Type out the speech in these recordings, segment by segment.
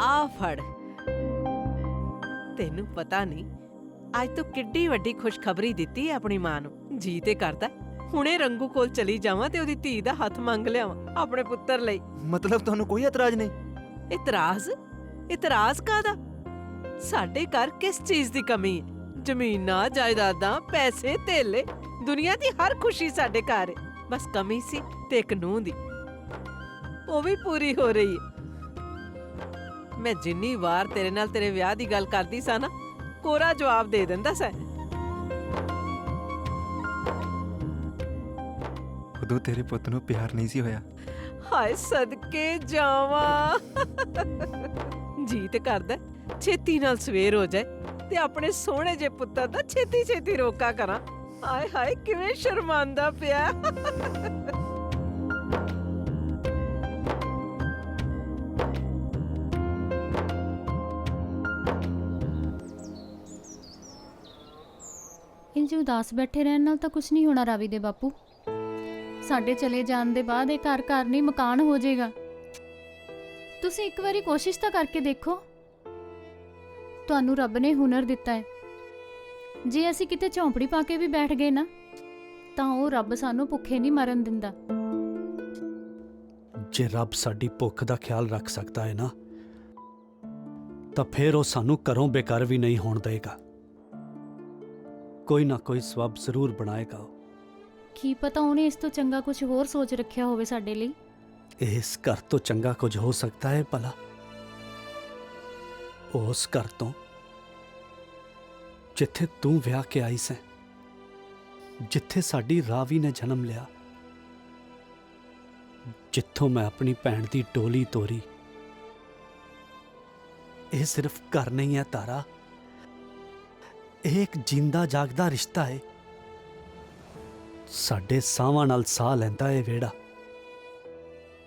ਆ ਫੜ। ਤੈਨੂੰ ਪਤਾ ਨਹੀਂ ਅੱਜ ਤੂੰ ਕਿੱਡੀ ਵੱਡੀ ਖੁਸ਼ਖਬਰੀ ਦਿੱਤੀ ਹੈ ਆਪਣੀ ਮਾਂ ਨੂੰ। ਜੀ ਤੇ ਕਰਦਾ ਹੁਣੇ ਰੰਗੂ ਕੋਲ ਚਲੀ ਜਾਵਾਂ ਤੇ ਉਹਦੀ ਧੀ ਦਾ ਹੱਥ ਮੰਗ ਲਿਆਵਾਂ ਆਪਣੇ ਪੁੱਤਰ ਲਈ। ਮਤਲਬ ਤੁਹਾਨੂੰ ਕੋਈ ਇਤਰਾਜ਼ ਨਹੀਂ? ਇਤਰਾਜ਼? ਇਤਰਾਜ਼ ਕਾਦਾ ਸਾਡੇ ਘਰ ਕਿਸ ਚੀਜ਼ ਦੀ ਕਮੀ ਹੈ ਜ਼ਮੀਨਾਂ ਜਾਇਦਾਦਾਂ ਪੈਸੇ ਧੇਲੇ ਦੁਨੀਆ ਦੀ ਹਰ ਖੁਸ਼ੀ ਸਾਡੇ ਘਰ ਹੈ ਬਸ ਕਮੀ ਸੀ ਤੇ ਇੱਕ ਨੂੰਹ ਦੀ। ਉਹ ਵੀ ਪੂਰੀ ਹੋ ਰਹੀ ਹੈ ਮੈਂ ਜਿੰਨੀ ਵਾਰ ਤੇਰੇ ਨਾਲ ਤੇਰੇ ਵਿਆਹ ਦੀ ਗੱਲ ਕਰਦੀ ਸਾਂ ਨਾ ਕੋਰਾ ਜਵਾਬ ਦੇ ਦਿੰਦਾ ਸੈ। ਉਦੋਂ ਤੇਰੇ ਪੁੱਤ ਨੂੰ ਪਿਆਰ ਨਹੀਂ ਸੀ ਹੋਇਆ। ਹਾਏ ਸਦਕੇ ਜਾਵਾਂ। ਜੀ ਤੇ ਕਰਦਾ ਛੇਤੀ ਨਾਲ ਸਵੇਰ ਹੋ ਜਾਏ ਤੇ ਆਪਣੇ ਸੋਹਣੇ ਜੇ ਪੁੱਤਰ ਦਾ ਛੇਤੀ ਛੇਤੀ ਰੋਕਾ ਕਰਾਂ। ਹਾਏ ਹਾਏ ਕਿਵੇਂ ਸ਼ਰਮਾਂਦਾ ਪਿਆ। ਇੰਜ ਉਦਾਸ ਬੈਠੇ ਰਹਿਣ ਨਾਲ ਤਾਂ ਕੁਝ ਨਹੀਂ ਹੋਣਾ ਰਾਵੀ ਦੇ ਬਾਪੂ। ਸਾਡੇ ਚਲੇ ਜਾਣ ਦੇ ਬਾਅਦ ਇਹ ਘਰ ਘਰ ਨਹੀਂ ਮਕਾਨ ਹੋ ਜਾਏਗਾ। ਤੁਸੀਂ ਇੱਕ ਵਾਰੀ ਕੋਸ਼ਿਸ਼ ਤਾਂ ਕਰਕੇ ਦੇਖੋ। ਤੁਹਾਨੂੰ ਰੱਬ ਨੇ ਹੁਨਰ ਦਿੱਤਾ ਹੈ। ਜੇ ਅਸੀਂ ਕਿਤੇ ਝੌਂਪੜੀ ਪਾ ਕੇ ਵੀ ਬੈਠ ਗਏ ਨਾ, ਤਾਂ ਉਹ ਰੱਬ ਸਾਨੂੰ ਭੁੱਖੇ ਨਹੀਂ ਮਰਨ ਦਿੰਦਾ। ਜੇ ਰੱਬ ਸਾਡੀ ਭੁੱਖ ਦਾ ਖਿਆਲ ਰੱਖ ਸਕਦਾ ਹੈ ਨਾ, ਤਾਂ ਫਿਰ ਉਹ ਸਾਨੂੰ ਘਰੋਂ ਬੇਕਾਰ ਵੀ ਨਹੀਂ ਹੋਣ ਦੇਗਾ। ਕੋਈ ਨਾ ਕੋਈ ਸਬਬ ਜ਼ਰੂਰ ਬਣਾਏਗਾ ਉਹ। ਕੀ ਪਤਾ ਉਹਨੇ ਇਸ ਤੋਂ ਚੰਗਾ ਕੁਝ ਹੋਰ ਸੋਚ ਰੱਖਿਆ ਹੋਵੇ ਸਾਡੇ ਲਈ? ਇਸ ਘਰ ਤੋਂ ਚੰਗਾ ਕੁਝ ਹੋ ਸਕਦਾ ਹੈ ਭਲਾ। ਉਸ ਘਰ ਤੋਂ ਜਿੱਥੇ ਤੂੰ ਵਿਆਹ ਕੇ ਆਈ ਸੈਂ ਜਿੱਥੇ ਸਾਡੀ ਰਾਵੀ ਨੇ ਜਨਮ ਲਿਆ ਜਿੱਥੋਂ ਮੈਂ ਆਪਣੀ ਭੈਣ ਦੀ ਟੋਲੀ ਤੋਰੀ। ਇਹ ਸਿਰਫ ਘਰ ਨਹੀਂ ਹੈ ਤਾਰਾ। ਇਹ ਇੱਕ ਜਿੰਦਾ ਜਾਗਦਾ ਰਿਸ਼ਤਾ ਹੈ ਸਾਡੇ ਸਾਹਾਂ ਨਾਲ ਸਾਹ ਲੈਂਦਾ ਇਹ ਵਿਹੜਾ।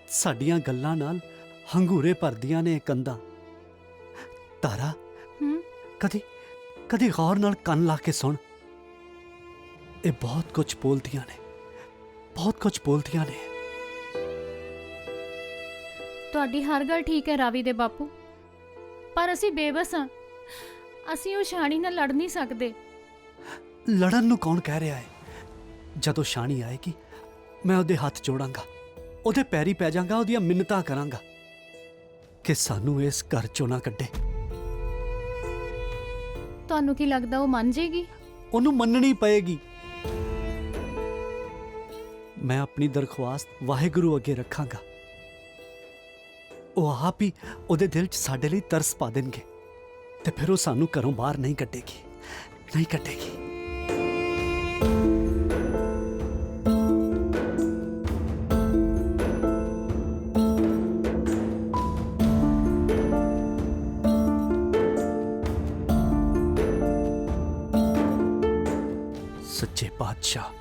ਸਾਡੀਆਂ ਗੱਲਾਂ ਨਾਲ ਹੰਗੂਰੇ ਭਰਦੀਆਂ ਨੇ ਕੰਧਾਂ। ਤਾਰਾ ਹੂੰ? ਕਦੀ ਕਦੀ ਗੌਰ ਨਾਲ ਕੰਨ ਲਾ ਕੇ ਸੁਣ। ਇਹ ਬਹੁਤ ਕੁਝ ਬੋਲਦੀਆਂ ਨੇ। ਬਹੁਤ ਕੁਝ ਬੋਲਦੀਆਂ ਨੇ। ਤੁਹਾਡੀ ਹਰ ਗੱਲ ਠੀਕ ਹੈ ਰਾਵੀ ਦੇ ਬਾਪੂ। ਪਰ ਅਸੀਂ ਬੇਬਸ ਹਾਂ। ਅਸੀਂ ਉਹ ਸ਼ਾਨੀ ਨਾਲ ਲੜ ਨਹੀਂ ਸਕਦੇ। ਲੜਨ ਨੂੰ ਕੌਣ ਕਹਿ ਰਿਹਾ ਹੈ? ਜਦੋਂ ਸ਼ਾਨੀ ਆਏਗੀ ਮੈਂ ਉਹਦੇ ਹੱਥ ਜੋੜਾਂਗਾ ਉਹਦੇ ਪੈਰੀ ਪੈ ਜਾਵਾਂਗਾ ਉਹਦੀਆਂ ਮਿੰਨਤਾਂ ਕਰਾਂਗਾ ਕਿ ਸਾਨੂੰ ਇਸ ਘਰ ਚੋਂ ਨਾ ਕੱਢੇ। ਤੁਹਾਨੂੰ ਕੀ ਲੱਗਦਾ ਉਹ ਮੰਨ ਜੇਗੀ ਉਹਨੂੰ ਮੰਨਣੀ ਪਏਗੀ। ਮੈਂ ਆਪਣੀ ਦਰਖਾਸਤ ਵਾਹਿਗੁਰੂ ਅੱਗੇ ਰੱਖਾਂਗਾ। ਉਹ ਆਪ ਹੀ ਉਹਦੇ ਦਿਲ 'ਚ ਸਾਡੇ ਲਈ ਤਰਸ ਪਾ ਦੇਣਗੇ। ਤੇ ਫਿਰ ਉਹ ਸਾਨੂੰ ਘਰੋਂ ਬਾਹਰ ਨਹੀਂ ਕੱਢੇਗੀ। ਨਹੀਂ ਕੱਢੇਗੀ। ਸੱਚੇ ਪਾਤਸ਼ਾਹ,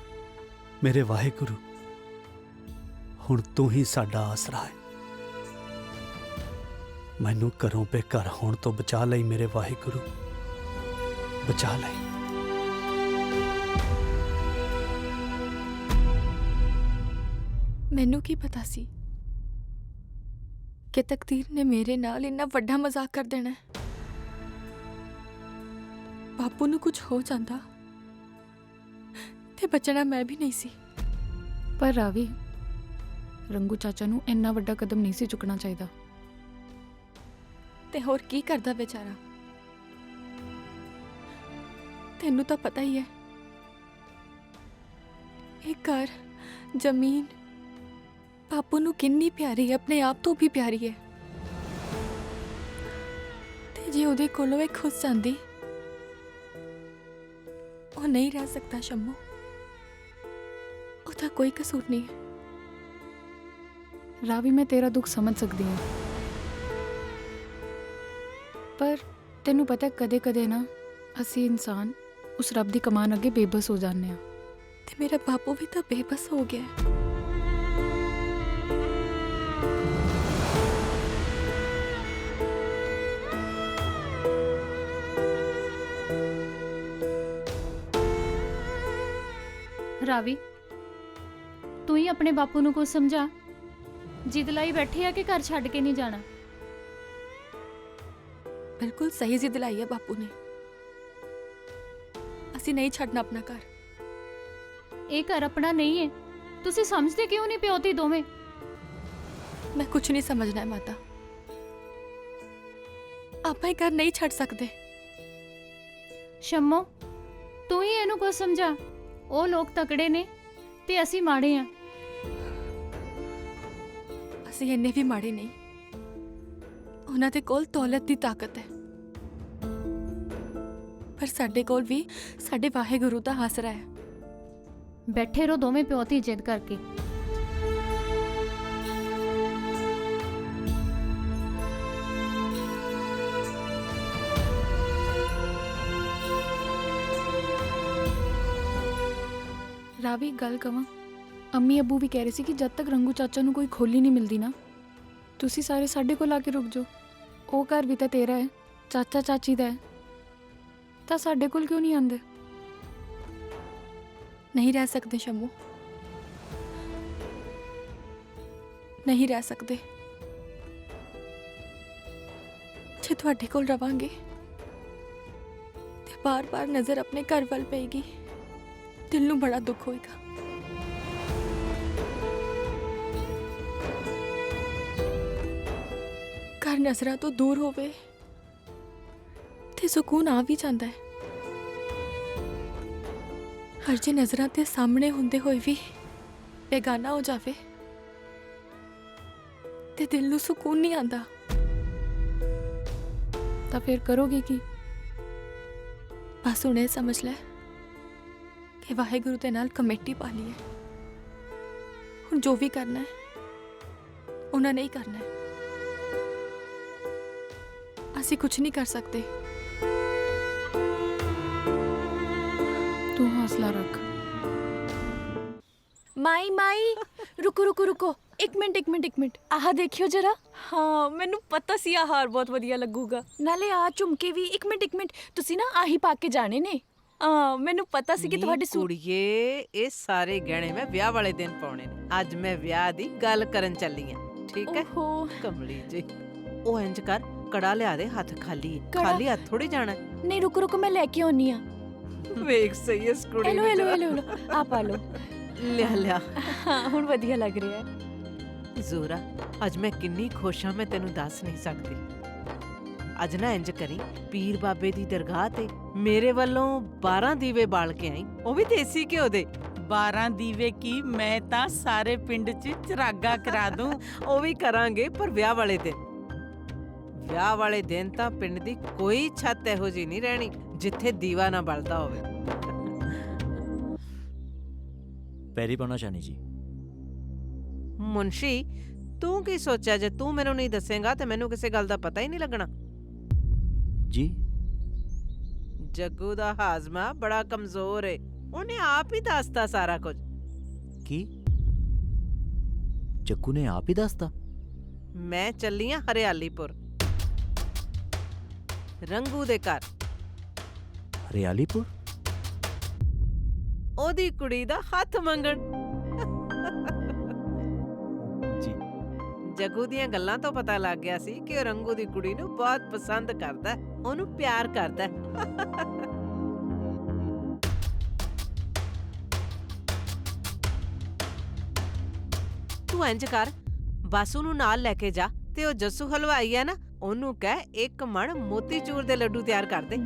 ਮੇਰੇ ਵਾਹਿਗੁਰੂ, ਹੁਣ ਤੂੰ ਹੀ ਸਾਡਾ ਆਸਰਾ ਹੈ। ਮੈਨੂੰ ਘਰੋਂ ਬੇਘਰ ਹੋਣ ਤੋਂ ਬਚਾ ਲਈ ਮੇਰੇ ਵਾਹਿਗੁਰੂ। ਬਚਾ ਲਈ। ਮੈਨੂੰ ਕੀ ਪਤਾ ਸੀ ਕਿ ਤਕਦੀਰ ਨੇ ਮੇਰੇ ਨਾਲ ਇੰਨਾ ਵੱਡਾ ਮਜ਼ਾਕ ਕਰ ਦੇਣਾ ਹੈ। ਬਾਪੂ ਨੂੰ ਕੁਝ ਹੋ ਜਾਂਦਾ ਤੇ ਬਚਣਾ ਮੈਂ ਵੀ ਨਹੀਂ ਸੀ। ਪਰ ਰਾਵੀ ਰੰਗੂ ਚਾਚਾ ਨੂੰ ਇੰਨਾ ਵੱਡਾ ਕਦਮ ਨਹੀਂ ਸੀ ਚੁੱਕਣਾ ਚਾਹੀਦਾ। ਤੇ ਹੋਰ ਕੀ ਕਰਦਾ ਵਿਚਾਰਾ? ਤੈਨੂੰ ਤਾਂ ਪਤਾ ਹੀ ਹੈ। ਇਹ ਘਰ, ਜ਼ਮੀਨ, ਬਾਪੂ ਨੂੰ ਕਿੰਨੀ ਪਿਆਰੀ ਹੈ, ਆਪਣੇ ਆਪ ਤੋਂ ਵੀ ਪਿਆਰੀ ਹੈ। ਤੇ ਜੇ ਉਹਦੇ ਕੋਲੋਂ ਇਹ ਖੁਸ਼ ਜਾਂਦੀ, ਉਹ ਨਹੀਂ ਰਹਿ ਸਕਦਾ ਸ਼ੰਮੂ। ਉਹਦਾ ਕੋਈ ਕਸੂਰ ਨਹੀਂ ਹੈ। ਰਾਵੀ, ਮੈਂ ਤੇਰਾ ਦੁੱਖ ਸਮਝ ਸਕਦੀ ਹਾਂ। ਪਰ ਤੈਨੂੰ ਪਤਾ ਕਦੇ-ਕਦੇ ਨਾ ਅਸੀਂ ਇਨਸਾਨ ਉਸ ਰੱਬ ਦੀ ਕਮਾਨ ਅੱਗੇ ਬੇਬਸ ਹੋ ਜਾਂਦੇ ਹਾਂ। ਤੇ ਮੇਰਾ ਬਾਪੂ ਵੀ ਤਾਂ ਬੇਬਸ ਹੋ ਗਿਆ ਹੈ। ਰਾਵੀ ਤੂੰ ਹੀ ਆਪਣੇ ਬਾਪੂ ਨੂੰ ਕੁਝ ਸਮਝਾ। ਜਿੱਦ ਲਈ ਬੈਠੀ ਆ ਕਿ ਘਰ ਛੱਡ ਕੇ ਨਹੀਂ ਜਾਣਾ? ਬਿਲਕੁਲ ਸਹੀ ਜ਼ਿੱਦ ਲਾਈ ਹੈ ਬਾਪੂ ਨੇ। ਅਸੀਂ ਨਹੀਂ ਛੱਡਣਾ ਆਪਣਾ ਘਰ। ਇਹ ਘਰ ਆਪਣਾ ਨਹੀਂ ਹੈ ਤੁਸੀਂ ਸਮਝਦੇ ਕਿਉਂ ਨਹੀਂ ਪਿਓ ਤੇ ਦੋਵੇਂ? ਮੈਂ ਕੁਝ ਨਹੀਂ ਸਮਝਣਾ ਹੈ ਮਾਤਾ। ਆਪਾਂ ਇਹ ਘਰ ਨਹੀਂ ਛੱਡ ਸਕਦੇ। ਸ਼ੰਮੋ ਤੂੰ ਹੀ ਇਹਨੂੰ ਕੁਝ ਸਮਝਾ। ਉਹ ਲੋਕ ਤਕੜੇ ਨੇ ਤੇ ਅਸੀਂ ਮਾੜੇ ਆ। ਅਸੀਂ ਇੰਨੇ ਵੀ ਮਾੜੇ ਨਹੀਂ। ਉਹਨਾਂ ਦੇ ਕੋਲ ਦੌਲਤ ਦੀ ਤਾਕਤ ਹੈ। ਪਰ ਸਾਡੇ ਕੋਲ ਵੀ ਸਾਡੇ ਵਾਹਿਗੁਰੂ ਦਾ ਆਸਰਾ ਹੈ। ਬੈਠੇ ਰਹੋ ਦੋਵੇਂ ਪਿਓ ਧੀ ਜਿੱਦ ਕਰਕੇ। ਰਾਵੀ ਗੱਲ ਕਵਾਂ ਅੰਮੀ ਅੱਬੂ ਵੀ ਕਹਿ ਰਹੇ ਸੀ ਕਿ ਜਦ ਤੱਕ ਰੰਗੂ ਚਾਚਾ ਨੂੰ ਕੋਈ ਖੋਲੀ ਨਹੀਂ ਮਿਲਦੀ ਨਾ ਤੁਸੀਂ ਸਾਰੇ ਸਾਡੇ ਕੋਲ ਆ ਕੇ ਰੁਕ ਜਾਓ। ਉਹ ਘਰ ਵੀ ਤਾਂ ਤੇਰਾ ਹੈ, ਚਾਚਾ ਚਾਚੀ ਦਾ ਹੈ। ਤਾਂ ਸਾਡੇ ਕੋਲ ਕਿਉਂ ਨਹੀਂ ਆਂਦੇ ਨਹੀਂ ਰਹਿ ਸਕਦੇ ਸ਼ੰਮੂ। ਨਹੀਂ ਰਹਿ ਸਕਦੇ। ਜੇ ਤੁਹਾਡੇ ਕੋਲ ਰਵਾਂਗੇ, ਤੇ ਬਾਰ-ਬਾਰ ਨਜ਼ਰ ਆਪਣੇ ਘਰ ਵੱਲ ਪਏਗੀ, ਦਿਲ ਨੂੰ ਬੜਾ ਦੁੱਖ ਹੋਏਗਾ। ਨਜ਼ਰਾਂ ਤੋਂ ਦੂਰ ਹੋਵੇ ਤੇ ਸਕੂਨ ਆ ਵੀ ਜਾਂਦਾ ਹੈ। ਹਰ ਜੇ ਨਜ਼ਰਾਂ ਤੇ ਸਾਹਮਣੇ ਹੁੰਦੇ ਹੋਏ ਵੀ ਬੇਗਾਨਾ ਹੋ ਜਾਵੇ ਤੇ ਦਿਲ ਨੂੰ ਸਕੂਨ ਨਹੀਂ ਆਂਦਾ ਤਾਂ ਫਿਰ ਕਰੋਗੇ ਕੀ? ਬਸ ਹੁਣੇ ਸਮਝ ਲੈ ਕਿ ਵਾਹਿਗੁਰੂ ਦੇ ਨਾਲ ਕਮੇਟੀ ਪਾ ਲਈ ਹੈ। ਹੁਣ ਜੋ ਵੀ ਕਰਨਾ ਹੈ, ਉਹਨਾਂ ਨੇ ਹੀ ਕਰਨਾ ਹੈ। ਅਸੀਂ ਕੁਝ ਨਹੀਂ ਕਰ ਸਕਦੇ। ਤੂੰ ਹੌਸਲਾ ਰੱਖ। ਮਾਈ ਮਾਈ! ਰੁਕੋ ਰੁਕੋ ਰੁਕੋ। ਇੱਕ ਮਿੰਟ ਇੱਕ ਮਿੰਟ ਇੱਕ ਮਿੰਟ। ਆਹ ਦੇਖਿਓ ਜਰਾ। ਹਾਂ ਮੈਨੂੰ ਪਤਾ ਸੀ ਆਹ ਹਾਰ ਬਹੁਤ ਵਧੀਆ ਲੱਗੂਗਾ। ਨਾਲੇ ਆ ਝੁਮਕੇ ਵੀ ਇੱਕ ਮਿੰਟ ਇੱਕ ਮਿੰਟ। ਤੁਸੀਂ ਨਾ ਆਹੀ ਪਾ ਕੇ ਜਾਣੇ ਨੇ। ਆ ਮੈਨੂੰ ਪਤਾ ਸੀ ਕਿ ਨੀ ਤੁਹਾਡੇ ਸੂਟ ਕੁੜੀਏ ਇਹ ਸਾਰੇ ਗਹਿਣੇ ਮੈਂ ਵਿਆਹ ਵਾਲੇ ਦਿਨ ਪਾਉਣੇ ਨੇ। ਅੱਜ ਮੈਂ ਵਿਆਹ ਦੀ ਗੱਲ ਕਰਨ ਚੱਲੀ ਆ। ਠੀਕ ਹੈ? ਓਹੋ। ਕਮਲੀ ਜੀ। ਉਹ ਇੰਜ ਕਰ ਕੜਾ ਲਿਆ ਦੇ ਹੱਥ ਖਾਲੀ। ਹੈ। ਕੜਾ? ਖਾਲੀ ਹੱਥ ਥੋੜੀ ਜਾਣਾ। ਹੈ। ਨਹੀਂ ਰੁਕੋ ਰੁਕੋ ਮੈਂ ਲੈ ਕੇ ਆਉਣੀ ਆ। ਵੇਖ ਸਹੀ ਇਸ ਕੁੜੀ ਹੈਲੋ ਨੂੰ ਹੈਲੋ ਜਰਾ। ਹੈਲੋ ਆ ਪਾ ਲਓ। ਲਿਆ ਲਿਆ। ਹਾਂ ਹੁਣ ਵਧੀਆ ਲੱਗ ਰਿਹਾ ਹੈ। ਜ਼ੋਰਾ ਅੱਜ ਮੈਂ ਕਿੰਨੀ ਖੁਸ਼ ਹਾਂ ਮੈਂ ਤੈਨੂੰ ਦੱਸ ਨਹੀਂ ਸਕਦੀ। ਅੱਜ ਨਾ ਇੰਜ ਕਰੀ ਪੀਰ ਬਾਬੇ ਦੀ ਦਰਗਾਹ ਤੇ ਮੇਰੇ ਵੱਲੋਂ 12 ਦੀਵੇ ਬਾਲ ਕੇ ਆਈ। ਉਹ ਵੀ ਦੇਸੀ ਘਿਓ ਦੇ। 12 ਦੀਵੇ ਕੀ? ਮੈਂ ਤਾਂ ਸਾਰੇ ਪਿੰਡ 'ਚ ਚਰਾਗਾ ਕਰਾ ਦੂੰ। ਉਹ ਵੀ ਕਰਾਂਗੇ ਪਰ ਵਿਆਹ ਵਾਲੇ ਦਿਨ। ਵਿਆਹ ਵਾਲੇ ਦਿਨ ਤਾਂ ਪਿੰਡ ਦੀ ਕੋਈ ਛੱਤ ਇਹੋ ਜੀ ਨਹੀਂ ਰਹਿਣੀ ਜਿੱਥੇ ਦੀਵਾ ਨਾ ਬਲਦਾ ਹੋਵੇ। ਪੈਰੀ ਪਾਉਣਾ ਸ਼ਾਨੀ ਜੀ। ਮੁੰਸ਼ੀ ਤੂੰ ਕੀ ਸੋਚਿਆ? ਜੇ ਤੂੰ ਮੈਨੂੰ ਨਹੀਂ ਦੱਸੇਗਾ ਤੇ ਮੈਨੂੰ ਕਿਸੇ ਗੱਲ ਦਾ ਪਤਾ ਹੀ ਨਹੀਂ ਲੱਗਣਾ। ਜੀ? ਜੱਗੂ ਦਾ ਹਾਜ਼ਮਾ ਬੜਾ ਕਮਜ਼ੋਰ ਏ। ਉਹਨੇ ਆਪ ਹੀ ਦੱਸਤਾ ਸਾਰਾ ਕੁਝ। ਕੀ? ਚੱਕੂ ਨੇ ਆਪ ਹੀ ਦੱਸਤਾ? ਮੈਂ ਚੱਲੀ ਆਂ ਹਰਿਆਲੀਪੁਰ। ਰੰਗੂ ਦੇ ਘਰ। ਹਰਿਆਲੀਪੁਰ? ਉਹਦੀ ਕੁੜੀ ਦਾ ਹੱਥ ਮੰਗਣ। ਜੀ। ਜੱਗੂ ਦੀਆਂ ਗੱਲਾਂ ਤੋਂ ਪਤਾ ਲੱਗ ਗਿਆ ਸੀ ਕਿ ਉਹ ਰੰਗੂ ਦੀ ਕੁੜੀ ਨੂੰ ਬਹੁਤ ਪਸੰਦ ਕਰਦਾ ਹੈ, ਉਹਨੂੰ ਪਿਆਰ ਕਰਦਾ ਹੈ। ਤੂੰ ਇੰਜ ਕਰ। ਬਾਸੂ ਨੂੰ ਨਾਲ ਲੈ ਕੇ ਜਾ ਤੇ ਉਹ ਜੱਸੂ ਹਲਵਾਈ ਹੈ ਨਾ ਉਹਨੂੰ ਕਹਿ ਇੱਕ ਮਣ ਮੋਤੀਚੂਰ ਦੇ ਲੱਡੂ ਤਿਆਰ ਕਰ ਦੇ।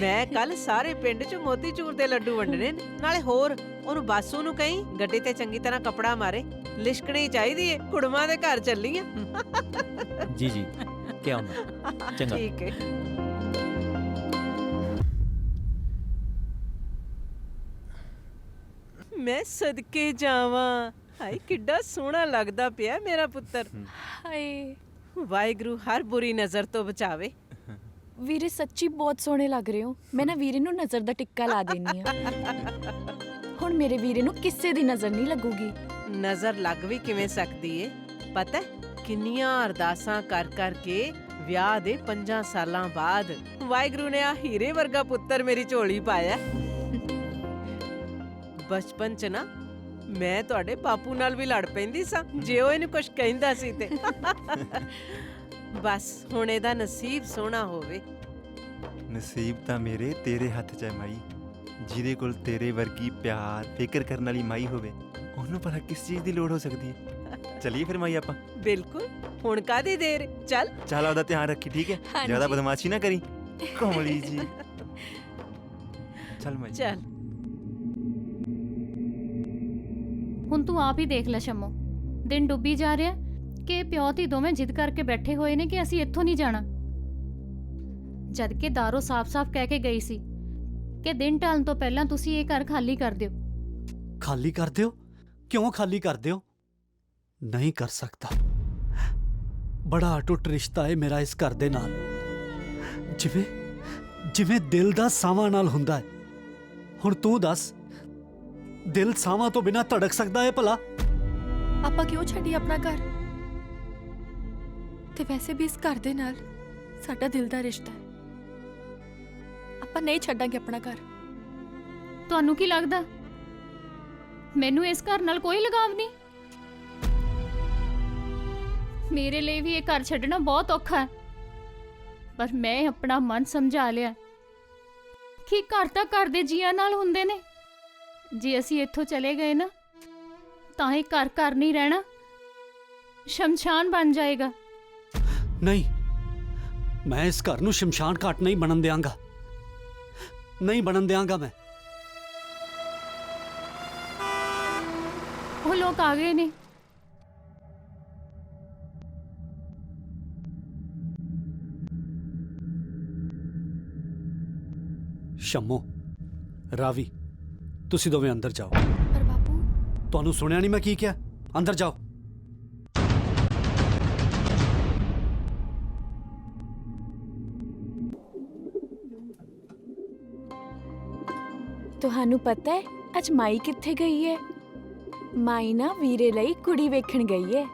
ਮੈਂ ਕੱਲ ਸਾਰੇ ਪਿੰਡ 'ਚ ਮੋਤੀਚੂਰ ਦੇ ਲੱਡੂ ਵੰਡਣੇ ਨੇ ਨਾਲੇ ਹੋਰ ਉਹਨੂੰ ਬਾਸੂ ਨੂੰ ਕਹੀਂ ਗੱਡੀ ਤੇ ਚੰਗੀ ਤਰ੍ਹਾਂ ਕਪੜਾ ਮਾਰੇ। ਲਿਸ਼ਕਣੀ ਚਾਹੀਦੀ ਏ ਕੁੜਮਾਂ ਦੇ ਘਰ ਚੱਲੀ ਆ ਜੀ ਜੀ ਕੀ ਆਉਂਦਾ ਚੰਗਾ। ਠੀਕ ਹੈ ਮੈਂ ਸਦਕੇ ਜਾਵਾਂ। ਹਾਏ ਕਿੱਡਾ ਸੋਹਣਾ ਲੱਗਦਾ ਪਿਆ ਮੇਰਾ ਪੁੱਤਰ। ਹਾਏ ਵਾਹਿਗੁਰੂ ਹਰ ਬੁਰੀ ਨਜ਼ਰ ਤੋਂ ਬਚਾਵੇ। ਵੀਰੇ ਸੱਚੀ ਬਹੁਤ ਸੋਹਣੇ ਲੱਗ ਰਹੇ ਹੋ। ਮੈਂ ਨਾ ਵੀਰੇ ਨੂੰ ਨਜ਼ਰ ਦਾ ਟਿੱਕਾ ਲਾ ਦੇਣੀ ਆ। ਹੁਣ ਮੇਰੇ ਵੀਰੇ ਨੂੰ ਕਿਸੇ ਦੀ ਨਜ਼ਰ ਨਹੀਂ ਲੱਗੂਗੀ। ਨਜ਼ਰ ਲੱਗ ਵੀ ਕਿਵੇਂ ਸਕਦੀ ਏ? ਪਤਾ ਕਿੰਨੀਆਂ ਅਰਦਾਸਾਂ ਕਰ ਕਰ ਕੇ ਵਿਆਹ ਦੇ 5 ਸਾਲਾਂ ਬਾਅਦ ਵਾਹਿਗੁਰੂ ਨੇ ਆ ਹੀਰੇ ਵਰਗਾ ਪੁੱਤਰ ਮੇਰੀ ਝੋਲੀ ਪਾਇਆ। ਬਚਪਨ ਚ ਨਾ ਮੈਂ ਤੁਹਾਡੇ ਬਾਪੂ ਨਾਲ ਵੀ ਲੜ ਪੈਂਦੀ ਸਾਂ ਜੇ ਉਹ ਇਹਨੂੰ ਕੁਝ ਕਹਿੰਦਾ ਸੀ ਤੇ। ਬਸ ਹੁਣ ਇਹਦਾ ਨਸੀਬ ਸੋਹਣਾ ਹੋਵੇ। ਨਸੀਬ ਤਾਂ ਮੇਰੇ ਤੇਰੇ ਹੱਥ 'ਚ ਹੈ ਮਾਈ। ਜਿਹਦੇ ਕੋਲ ਤੇਰੇ ਵਰਗੀ ਪਿਆਰ ਫਿਕਰ ਕਰਨ ਵਾਲੀ ਮਾਈ ਹੋਵੇ ਉਹਨੂੰ ਭਲਾ ਕਿਸ ਚੀਜ਼ ਦੀ ਲੋੜ ਹੋ ਸਕਦੀ ਹੈ? ਚਲਿਏ ਫਿਰ ਮਾਈ ਆਪਾਂ। ਬਿਲਕੁਲ ਹੁਣ ਕਾਦੀ ਦੇਰ? ਚੱਲ। ਚੱਲ ਆਪਦਾ ਧਿਆਨ ਰੱਖੀ ਠੀਕ ਹੈ? ਹਾਂਜੀ। ਜ਼ਿਆਦਾ ਬਦਮਾਸ਼ੀ ਨਾ ਕਰੀ। ਕਮਲੀ ਜੀ। ਚੱਲ ਮਾਈ। ਚੱਲ। ਹੁਣ ਤੂੰ ਆਪ ਹੀ ਦੇਖ ਲੈ ਸ਼ਮੋ। ਦਿਨ ਡੁੱਬੀ ਜਾ ਰਿਹਾ ਕਿ ਪਿਓ ਧੀ ਦੋਵੇਂ ਜਿੱਦ ਕਰਕੇ ਬੈਠੇ ਹੋਏ ਨੇ ਕਿ ਅਸੀਂ ਇੱਥੋਂ ਨਹੀਂ ਜਾਣਾ। ਜਦ ਕਿ ਦਾਰੋ ਸਾਫ਼-ਸਾਫ਼ ਕਹਿ ਕੇ ਗਈ ਸੀ ਕਿ ਦਿਨ ਢਲਣ ਤੋਂ ਪਹਿਲਾਂ ਤੁਸੀਂ ਇਹ ਘਰ ਖਾਲੀ ਕਰ ਦਿਓ। ਖਾਲੀ ਕਰ ਦਿਓ? ਕਿਉਂ ਖਾਲੀ ਕਰ ਦਿਓ? ਨਹੀਂ ਕਰ ਸਕਦਾ। ਬੜਾ ਅਟੁੱਟ ਰਿਸ਼ਤਾ ਹੈ ਮੇਰਾ ਇਸ ਘਰ ਦੇ ਨਾਲ। ਜਿਵੇਂ ਜਿਵੇਂ ਦਿਲ ਦਾ ਸਾਵਾਂ ਨਾਲ ਹੁੰਦਾ ਹੈ। ਹੁਣ ਤੂੰ ਦੱਸ ਦਿਲ ਸਾਵਾਂ ਤੋਂ ਬਿਨਾ ਧੜਕ ਸਕਦਾ ਹੈ ਭਲਾ? ਆਪਾਂ ਕਿਉਂ ਛੱਡੀ ਆਪਣਾ ਘਰ? ਤੇ ਵੈਸੇ ਵੀ ਇਸ ਘਰ ਦੇ ਨਾਲ ਸਾਡਾ ਦਿਲ ਦਾ ਰਿਸ਼ਤਾ ਹੈ। ਆਪਾਂ ਨਹੀਂ ਛੱਡਾਂਗੇ ਆਪਣਾ ਘਰ। ਤੁਹਾਨੂੰ ਕੀ ਲੱਗਦਾ? ਮੈਨੂੰ ਇਸ ਘਰ ਨਾਲ ਕੋਈ ਲਗਾਵ ਨਹੀਂ? ਮੇਰੇ ਲਈ ਵੀ ਇਹ ਘਰ ਛੱਡਣਾ ਬਹੁਤ ਔਖਾ ਹੈ। ਪਰ ਮੈਂ ਆਪਣਾ ਮਨ ਸਮਝਾ ਲਿਆ। ਕਿ ਘਰ ਤਾਂ ਘਰ ਦੇ ਜੀਆਂ ਨਾਲ ਹੁੰਦੇ ਨੇ? ਜੇ ਅਸੀਂ ਇੱਥੋਂ ਚਲੇ ਗਏ ਨਾ ਤਾਂ ਇਹ ਘਰ ਘਰ ਨਹੀਂ ਰਹਿਣਾ। ਸ਼ਮਸ਼ਾਨ ਬਣ ਜਾਏਗਾ। ਨਹੀਂ ਮੈਂ ਇਸ ਘਰ ਨੂੰ ਸ਼ਮਸ਼ਾਨ ਘਾਟ ਨਹੀਂ ਬਣਨ ਦਿਆਂਗਾ। ਨਹੀਂ ਬਣਨ ਦਿਆਂਗਾ ਮੈਂ। ਉਹ ਲੋਕ ਆ ਗਏ ਨੇ। ਸ਼ੰਮੋ ਰਾਵੀ। ਤੁਸੀਂ ਦੋਵੇਂ ਅੰਦਰ ਜਾਓ। ਪਰ ਬਾਪੂ। ਤੁਹਾਨੂੰ ਸੁਣਿਆ ਨਹੀਂ ਮੈਂ ਕੀ ਕਿਹਾ? ਅੰਦਰ ਜਾਓ। ਤੁਹਾਨੂੰ ਪਤਾ ਹੈ ਅੱਜ ਮਾਈ ਕਿੱਥੇ ਗਈ ਹੈ? ਮਾਈ ਨਾ ਵੀਰੇ ਲਈ ਕੁੜੀ ਵੇਖਣ ਗਈ ਹੈ।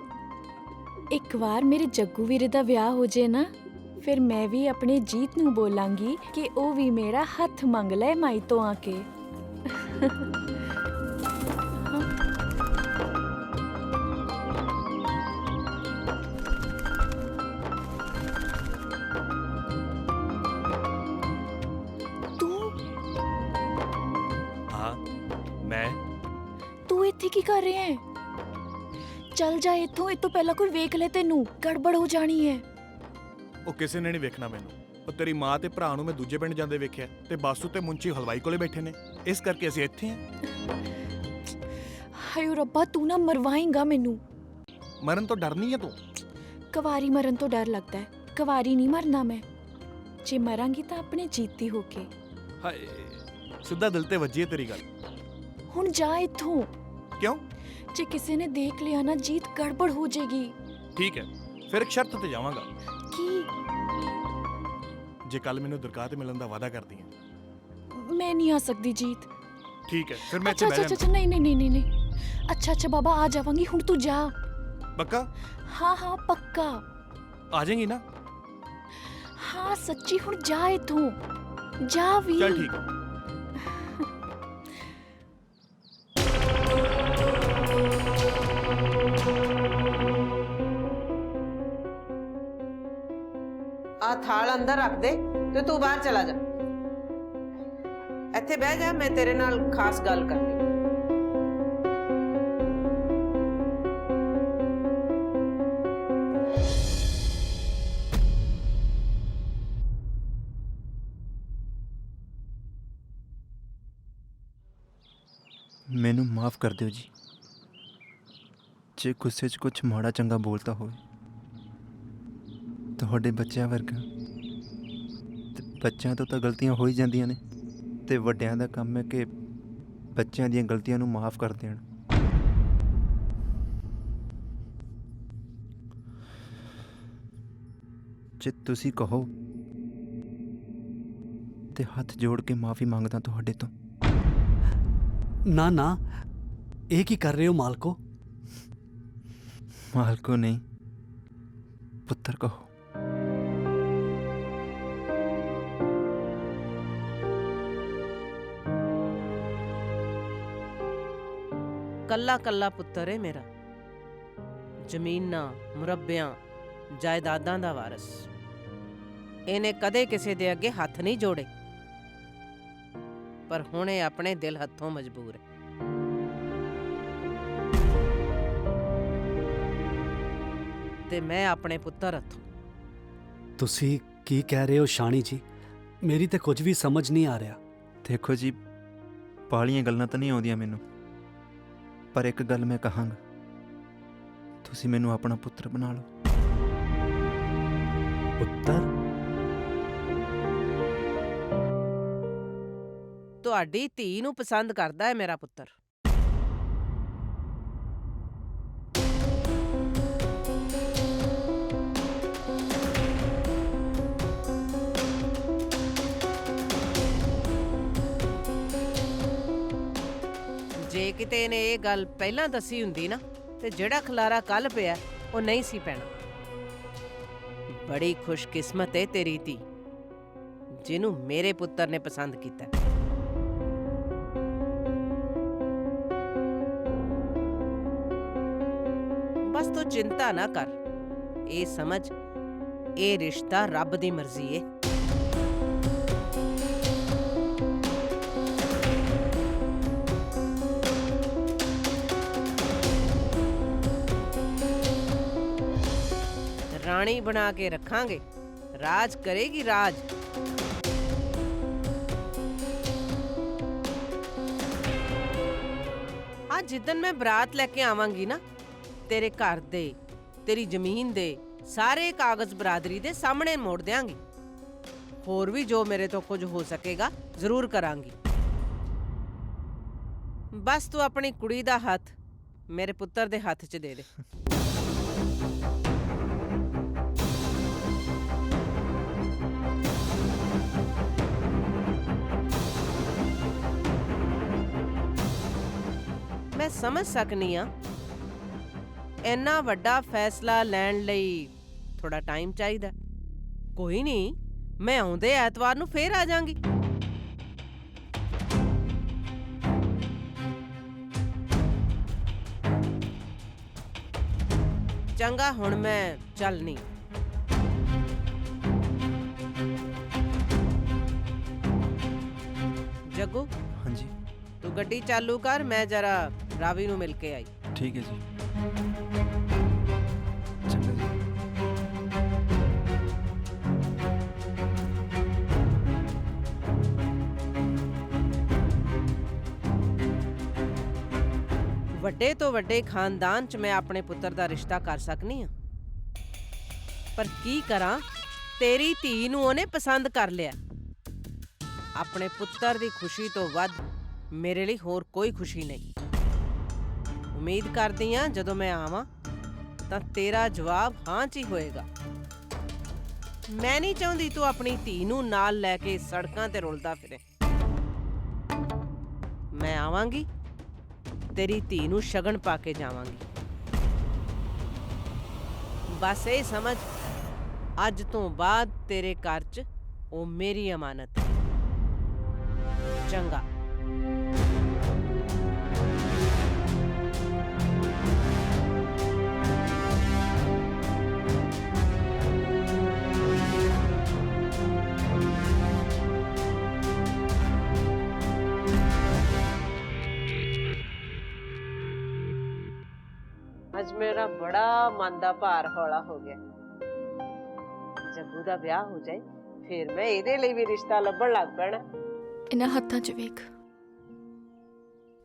ਇੱਕ ਵਾਰ ਮੇਰੇ ਜੱਗੂ ਵੀਰੇ ਦਾ ਵਿਆਹ ਹੋ ਜੇ ਨਾ ਫਿਰ ਮੈਂ ਵੀ ਆਪਣੇ ਜੀਤ ਨੂੰ ਬੋਲਾਂਗੀ ਕਿ ਉਹ ਵੀ ਮੇਰਾ ਹੱਥ ਮੰਗ ਲੈ ਮਾਈ ਤੋਂ ਆ ਕੇ। ਤੂੰ ਹਾਂ ਮੈਂ ਤੂੰ ਇੱਥੇ ਕੀ ਕਰ ਰਿਹਾ ਹੈ ਚੱਲ ਜਾ ਇੱਥੋਂ ਇਹ ਤੋਂ ਪਹਿਲਾਂ ਕੋਈ ਵੇਖ ਲੈ ਤੈਨੂੰ ਗੜਬੜ ਹੋ ਜਾਣੀ ਹੈ ਉਹ ਕਿਸੇ ਨੇ ਨਹੀਂ ਵੇਖਣਾ ਮੈਨੂੰ ਉਹ ਤੇਰੀ ਮਾਂ ਤੇ ਭਰਾ ਨੂੰ ਮੈਂ ਦੂਜੇ ਪਿੰਡ ਜਾਂਦੇ ਵੇਖਿਆ ਤੇ ਬਾਸੂ ਤੇ ਮੁੰਚੀ ਹਲਵਾਈ ਕੋਲੇ ਬੈਠੇ ਨੇ ਇਸ ਕਰਕੇ ਅਸੀਂ ਇੱਥੇ ਹਾਂ। ਹਾਏ ਰੱਬਾ ਤੂੰ ਨਾ ਮਰਵਾਏਂਗਾ ਮੈਨੂੰ। ਮਰਨ ਤੋਂ ਡਰਨੀ ਹੈ ਤੂੰ? ਕਵਾਰੀ ਮਰਨ ਤੋਂ ਡਰ ਲੱਗਦਾ ਹੈ। ਕਵਾਰੀ ਨਹੀਂ ਮਰਨਾ ਮੈਂ। ਜੇ ਮਰਾਂਗੀ ਤਾਂ ਆਪਣੇ ਜੀਤੀ ਹੋ ਕੇ। ਹਾਏ ਸਿੱਧਾ ਦਿਲ ਤੇ ਵੱਜੀ ਹੈ ਤੇਰੀ ਗੱਲ। ਹੁਣ ਜਾ ਇੱਥੋਂ। ਕਿਉਂ? ਜੇ ਕਿਸੇ ਨੇ ਦੇਖ ਲਿਆ ਨਾ ਜੀਤ ਗੜਬੜ ਹੋ ਜਾਏਗੀ। ਠੀਕ ਹੈ ਫਿਰ ਇੱਕ ਸ਼ਰਤ ਤੇ ਜਾਵਾਂਗਾ। ਕੀ? ਜੇ ਕੱਲ ਮੈਨੂੰ ਦਰਗਾਹ ਤੇ ਮਿਲਣ ਦਾ ਵਾਅਦਾ ਕਰਦੀ ਹੈ। ਮੈਂ ਨਹੀਂ ਆ ਸਕਦੀ ਜੀਤ ਠੀਕ ਹੈ ਫਿਰ ਮੈਂ ਇੱਥੇ ਅੱਛਾ ਬਹਿ ਅੱਛਾ ਜਾਣਾ ਅੱਛਾ ਨਹੀਂ ਨਹੀਂ ਨਹੀਂ ਨਹੀਂ ਨਹੀਂ ਅੱਛਾ ਅੱਛਾ ਬਾਬਾ ਆ ਜਾਵਾਂਗੀ ਹੁਣ ਤੂੰ ਜਾ ਪੱਕਾ ਹਾਂ ਹਾਂ ਪੱਕਾ ਆ ਜਾਏਗੀ ਨਾ ਹਾਂ ਸੱਚੀ ਹੁਣ ਜਾ ਇੱਥੋਂ ਜਾ ਵੀ ਚੱਲ ਠੀਕ ਹੈ ਆ ਥਾਲ ਅੰਦਰ ਰੱਖ ਦੇ ਤੇ ਤੂੰ ਬਾਹਰ ਚਲਾ ਜਾ ਇੱਥੇ ਬਹਿ ਜਾ, ਮੈਂ ਤੇਰੇ ਨਾਲ ਖਾਸ ਗੱਲ ਕਰਨੀ। ਮੈਨੂੰ ਮਾਫ ਕਰ ਦਿਓ ਜੀ। ਜੇ ਗੁੱਸੇ 'ਚ ਕੁਝ ਮਾੜਾ ਚੰਗਾ ਬੋਲਤਾ ਹੋਵੇ, ਤੁਹਾਡੇ ਬੱਚਿਆਂ ਵਰਗਾ, ਤੇ ਬੱਚਿਆਂ ਤੋਂ ਤਾਂ ਗਲਤੀਆਂ ਹੋ ਹੀ ਜਾਂਦੀਆਂ ਨੇ। ਤੇ ਵੱਡਿਆਂ ਦਾ ਕੰਮ ਹੈ ਕਿ ਬੱਚਿਆਂ ਦੀਆਂ ਗਲਤੀਆਂ ਨੂੰ ਮਾਫ ਕਰ ਦੇਣ। ਜੇ ਤੁਸੀਂ ਕਹੋ ਤੇ ਹੱਥ ਜੋੜ ਕੇ ਮਾਫੀ ਮੰਗਦਾ ਤੁਹਾਡੇ ਤੋਂ। ਨਾ ਨਾ। ਇਹ ਕੀ ਕਰ ਰਹੇ ਹੋ ਮਾਲਕੋ? ਮਾਲਕੋ ਨਹੀਂ ਪੁੱਤਰ ਕਹੋ। ਕੱਲਾ ਕੱਲਾ ਪੁੱਤਰ ਏ ਮੇਰਾ। ਜ਼ਮੀਨਾਂ ਮੁਰੱਬਿਆਂ ਜਾਇਦਾਦਾਂ ਦਾ ਵਾਰਿਸ। ਇਹਨੇ ਕਦੇ ਕਿਸੇ ਦੇ ਅੱਗੇ ਹੱਥ ਨਹੀਂ ਜੋੜੇ। ਪਰ ਹੁਣ ਇਹ ਆਪਣੇ ਦਿਲ ਹੱਥੋਂ ਮਜਬੂਰ ਹੈ ਤੇ ਮੈਂ ਆਪਣੇ ਪੁੱਤਰ ਹੱਥੋਂ। ਤੁਸੀਂ ਕੀ ਕਹਿ ਰਹੇ ਹੋ ਸ਼ਾਨੀ ਜੀ? ਮੇਰੀ ਤੇ ਕੁਝ ਵੀ ਸਮਝ ਨਹੀਂ ਆ ਰਿਹਾ। ਦੇਖੋ ਜੀ ਪਾਲੀਆਂ ਗੱਲਾਂ ਤਾਂ ਨਹੀਂ ਆਉਂਦੀਆਂ ਮੈਨੂੰ। ਪਰ ਇੱਕ ਗੱਲ ਮੈਂ ਕਹਾਂਗਾ। ਤੁਸੀਂ ਮੈਨੂੰ ਆਪਣਾ ਪੁੱਤਰ ਬਣਾ ਲਓ। ਪੁੱਤਰ? ਤੁਹਾਡੀ ਧੀ ਨੂੰ ਪਸੰਦ ਕਰਦਾ ਹੈ ਮੇਰਾ ਪੁੱਤਰ। ਕਿਤੇ ਨੇ ਇਹ ਗੱਲ ਪਹਿਲਾਂ ਦੱਸੀ ਹੁੰਦੀ ਨਾ, ਤੇ ਜਿਹੜਾ ਖਲਾਰਾ ਕੱਲ ਪਿਆ, ਉਹ ਨਹੀਂ ਸੀ ਪੈਣਾ। ਬੜੀ ਖੁਸ਼ਕਿਸਮਤ ਹੈ ਤੇਰੀ ਧੀ, ਜਿਹਨੂੰ ਮੇਰੇ ਪੁੱਤਰ ਨੇ ਪਸੰਦ ਕੀਤਾ। ਬਸ ਤੂੰ ਚਿੰਤਾ ਨਾ ਕਰ, ਇਹ ਸਮਝ, ਇਹ ਰਿਸ਼ਤਾ ਰੱਬ ਦੀ ਮਰਜ਼ੀ ਏ। ਰਾਣੀ ਬਣਾ ਕੇ ਰੱਖਾਂਗੇ। ਰਾਜ ਕਰੇਗੀ ਰਾਜ। ਹਾਂ ਜਿੱਦਨ ਮੈਂ ਬਰਾਤ ਲੈ ਕੇ ਆਵਾਂਗੀ ਨਾ, ਤੇਰੇ ਘਰ ਦੇ, ਤੇਰੀ ਜ਼ਮੀਨ ਦੇ, ਸਾਰੇ ਕਾਗਜ਼ ਬਰਾਦਰੀ ਦੇ ਸਾਹਮਣੇ ਮੋੜ ਦਿਆਂਗੀ। ਹੋਰ ਵੀ ਜੋ ਮੇਰੇ ਤੋਂ ਕੁਝ ਹੋ ਸਕੇਗਾ, ਜ਼ਰੂਰ ਕਰਾਂਗੀ। ਬਸ ਤੂੰ ਆਪਣੀ ਕੁੜੀ ਦਾ ਹੱਥ ਮੇਰੇ ਪੁੱਤਰ ਦੇ ਹੱਥ 'ਚ ਦੇ ਦੇ। ਮੈਂ ਸਮਝ ਸਕਨੀ ਆ ਇੰਨਾ ਵੱਡਾ ਫੈਸਲਾ ਲੈਣ ਲਈ ਥੋੜਾ ਟਾਈਮ ਚਾਹੀਦਾ ਕੋਈ ਨਹੀਂ ਮੈਂ ਆਉਂਦੇ ਐਤਵਾਰ ਨੂੰ ਫੇਰ ਆ ਜਾਾਂਗੀ। ਚੰਗਾ ਹੁਣ ਮੈਂ ਚੱਲਨੀ ਜੱਗੂ ਹਾਂਜੀ। ਤੂੰ ਗੱਡੀ ਚਾਲੂ ਕਰ ਮੈਂ ਜਰਾ ਰਾਵੀ ਨੂੰ ਮਿਲ ਕੇ ਆਈ। ਠੀਕ ਹੈ ਜੀ। ਚੰਗਾ ਜੀ। ਵੱਡੇ ਤੋਂ ਵੱਡੇ ਖਾਨਦਾਨ 'ਚ ਮੈਂ ਆਪਣੇ ਪੁੱਤਰ ਦਾ ਰਿਸ਼ਤਾ ਕਰ ਸਕਨੀ ਆ ਪਰ ਕੀ ਕਰਾਂ? ਤੇਰੀ ਧੀ ਨੂੰ ਉਹਨੇ ਪਸੰਦ ਕਰ ਲਿਆ। ਆਪਣੇ ਪੁੱਤਰ ਦੀ ਖੁਸ਼ੀ ਤੋਂ ਵੱਧ ਮੇਰੇ ਲਈ ਹੋਰ ਕੋਈ ਖੁਸ਼ੀ ਨਹੀਂ। ਉਮੀਦ ਕਰਦੀ ਆ ਜਦੋਂ ਮੈਂ ਆਵਾਂ, ਤਾਂ ਤੇਰਾ ਜਵਾਬ ਹਾਂ 'ਚ ਹੀ ਹੋਏਗਾ। ਮੈਂ ਨਹੀਂ ਚਾਹੁੰਦੀ ਤੂੰ ਆਪਣੀ ਧੀ ਨੂੰ ਨਾਲ ਲੈ ਕੇ ਸੜਕਾਂ ਤੇ ਰੁਲਦਾ ਫਿਰੇ। ਮੈਂ ਆਵਾਂਗੀ, ਤੇਰੀ ਧੀ ਨੂੰ ਸ਼ਗਨ ਪਾ ਕੇ ਜਾਵਾਂਗੀ। ਬਸ ਇਹ ਸਮਝ, ਅੱਜ ਤੋਂ ਬਾਅਦ ਤੇਰੇ ਘਰ 'ਚ ਉਹ ਮੇਰੀ ਅਮਾਨਤ ਹੈ। ਚੰਗਾ। ਮੇਰਾ ਬੜਾ ਮਨ ਦਾ ਭਾਰ ਹੌਲਾ ਹੋ ਗਿਆ। ਜੱਗੂ ਦਾ ਵਿਆਹ ਹੋ ਜਾਏ, ਫਿਰ ਮੈਂ ਇਹਦੇ ਲਈ ਵੀ ਰਿਸ਼ਤਾ ਲੱਭਣ ਲੱਗ ਪੈਣਾ। ਇਹਨਾਂ ਹੱਥਾਂ 'ਚ ਵੇਖ।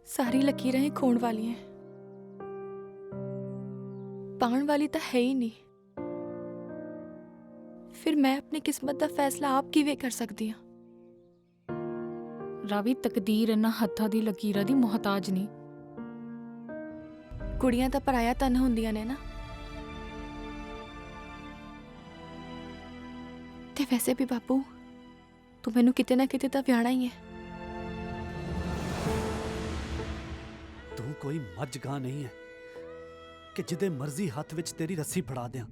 ਸਾਰੀ ਲਕੀਰਾਂ ਹੀ ਖੋਣ ਵਾਲੀਆਂ ਪਾਉਣ ਵਾਲੀ ਤਾਂ ਹੈ ਹੀ ਨਹੀਂ। ਫਿਰ ਮੈਂ ਆਪਣੀ ਕਿਸਮਤ ਦਾ ਫੈਸਲਾ ਆਪ ਕਿਵੇਂ ਕਰ ਸਕਦੀ ਹਾਂ? ਰਾਵੀ ਤਕਦੀਰ ਇਹਨਾਂ ਹੱਥਾਂ ਦੀ ਲਕੀਰਾਂ ਦੀ ਮੁਹਤਾਜ ਨਹੀਂ। ਕੁੜੀਆਂ ਤਾਂ ਪਰਾਇਆ ਤਨ ਹੁੰਦੀਆਂ ਨੇ ਨਾ। ਤੇ ਵੈਸੇ ਵੀ ਬਾਪੂ, ਤੂੰ ਮੈਨੂੰ ਕਿਤੇ ਨਾ ਕਿਤੇ ਤਾਂ ਵਿਆਹਣਾ ਹੀ ਹੈ। ਤੂੰ ਕੋਈ ਮੱਝ ਗਾਂ ਨਹੀਂ ਹੈ ਕਿ ਜਿਹਦੇ ਮਰਜ਼ੀ ਹੱਥ ਵਿੱਚ ਤੇਰੀ ਰੱਸੀ ਫੜਾ ਦਿਆਂ।